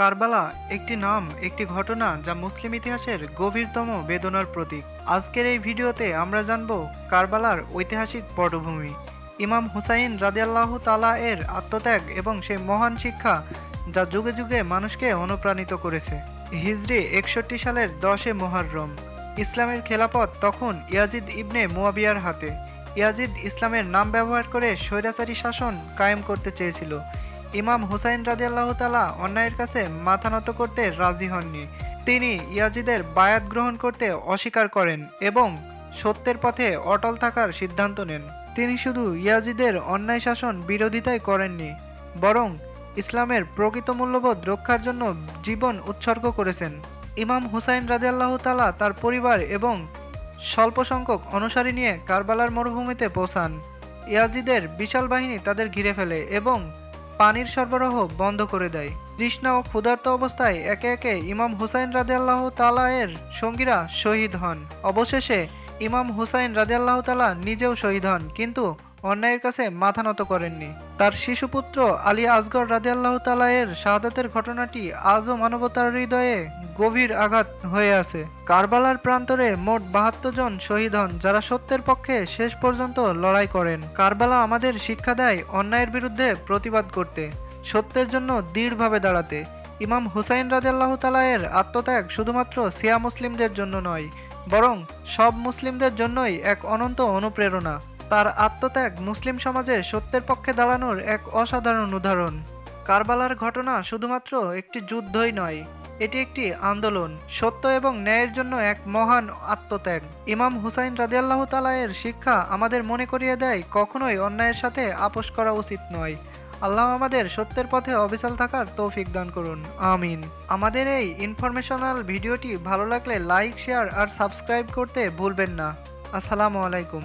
কারবালা একটি নাম, একটি ঘটনা যা মুসলিম ইতিহাসের গভীরতম বেদনার প্রতীক। আজকের এই ভিডিওতে আমরা জানব কারবালার ঐতিহাসিক পটভূমি। ইমাম হুসাইন রাদিয়াল্লাহু তালা এর আত্মত্যাগ এবং সেই মহান শিক্ষা যা যুগে যুগে মানুষকে অনুপ্রাণিত করেছে। হিজরি একষট্টি সালের দশে মোহাররম। ইসলামের খেলাপথ তখন ইয়াজিদ ইবনে মুয়াবিয়ার হাতে। ইয়াজিদ ইসলামের নাম ব্যবহার করে স্বৈরাচারী শাসন কায়েম করতে চেয়েছিল। ইমাম হুসাইন রাদিয়াল্লাহ তালা অন্যায়ের কাছে মাথা নত করতে রাজি হননি। তিনি ইয়াজিদের বায়াত গ্রহণ করতে অস্বীকার করেন এবং সত্যের পথে অটল থাকার সিদ্ধান্ত নেন। তিনি শুধু ইয়াজিদের অন্যায় শাসন বিরোধিতাই করেননি, বরং ইসলামের প্রকৃত মূল্যবোধ রক্ষার জন্য জীবন উৎসর্গ করেছেন। ইমাম হুসাইন রাদিয়াল্লাহ তালা তার পরিবার এবং স্বল্প সংখ্যক অনুসারী নিয়ে কারবালার মরুভূমিতে পৌঁছান। ইয়াজিদের বিশাল বাহিনী তাদের ঘিরে ফেলে এবং পানির সরবরাহ বন্ধ করে দেয়। তৃষ্ণা ও ক্ষুধার্ত অবস্থায় একে একে ইমাম হুসাইন রাজিয়াল্লাহ তালা এর সঙ্গীরা শহীদ হন। অবশেষে ইমাম হুসাইন রাজিয়াল্লাহ তালা নিজেও শহীদ হন, কিন্তু অন্যায়ের কাছে মাথা নত করেননি। তার শিশুপুত্র আলী আসগর রাদিয়াল্লাহ তালা এর শাহাদাতের ঘটনাটি আজও মানবতার হৃদয়ে গভীর আঘাত হয়ে আছে। কারবালার প্রান্তরে মোট বাহাত্তর জন শহীদ হন, যারা সত্যের পক্ষে শেষ পর্যন্ত লড়াই করেন। কারবালা আমাদের শিক্ষা দেয় অন্যায়ের বিরুদ্ধে প্রতিবাদ করতে, সত্যের জন্য দৃঢ়ভাবে দাঁড়াতে। ইমাম হুসাইন রাদিয়াল্লাহ তালায়ের আত্মত্যাগ শুধুমাত্র সিয়া মুসলিমদের জন্য নয়, বরং সব মুসলিমদের জন্যই এক অনন্ত অনুপ্রেরণা। তার আত্মত্যাগ মুসলিম সমাজে সত্যের পক্ষে দাঁড়ানোর এক অসাধারণ উদাহরণ। কারবালার ঘটনা শুধুমাত্র একটি যুদ্ধই নয়, এটি একটি আন্দোলন, সত্য এবং ন্যায়ের জন্য এক মহান আত্মত্যাগ। ইমাম হুসাইন রাদিয়াল্লাহ তালায়ের শিক্ষা আমাদের মনে করিয়ে দেয়, কখনোই অন্যায়ের সাথে আপোষ করা উচিত নয়। আল্লাহ আমাদের সত্যের পথে অবিচল থাকার তৌফিক দান করুন। আমিন। আমাদের এই ইনফরমেশনাল ভিডিওটি ভালো লাগলে লাইক, শেয়ার আর সাবস্ক্রাইব করতে ভুলবেন না। আসসালামু আলাইকুম।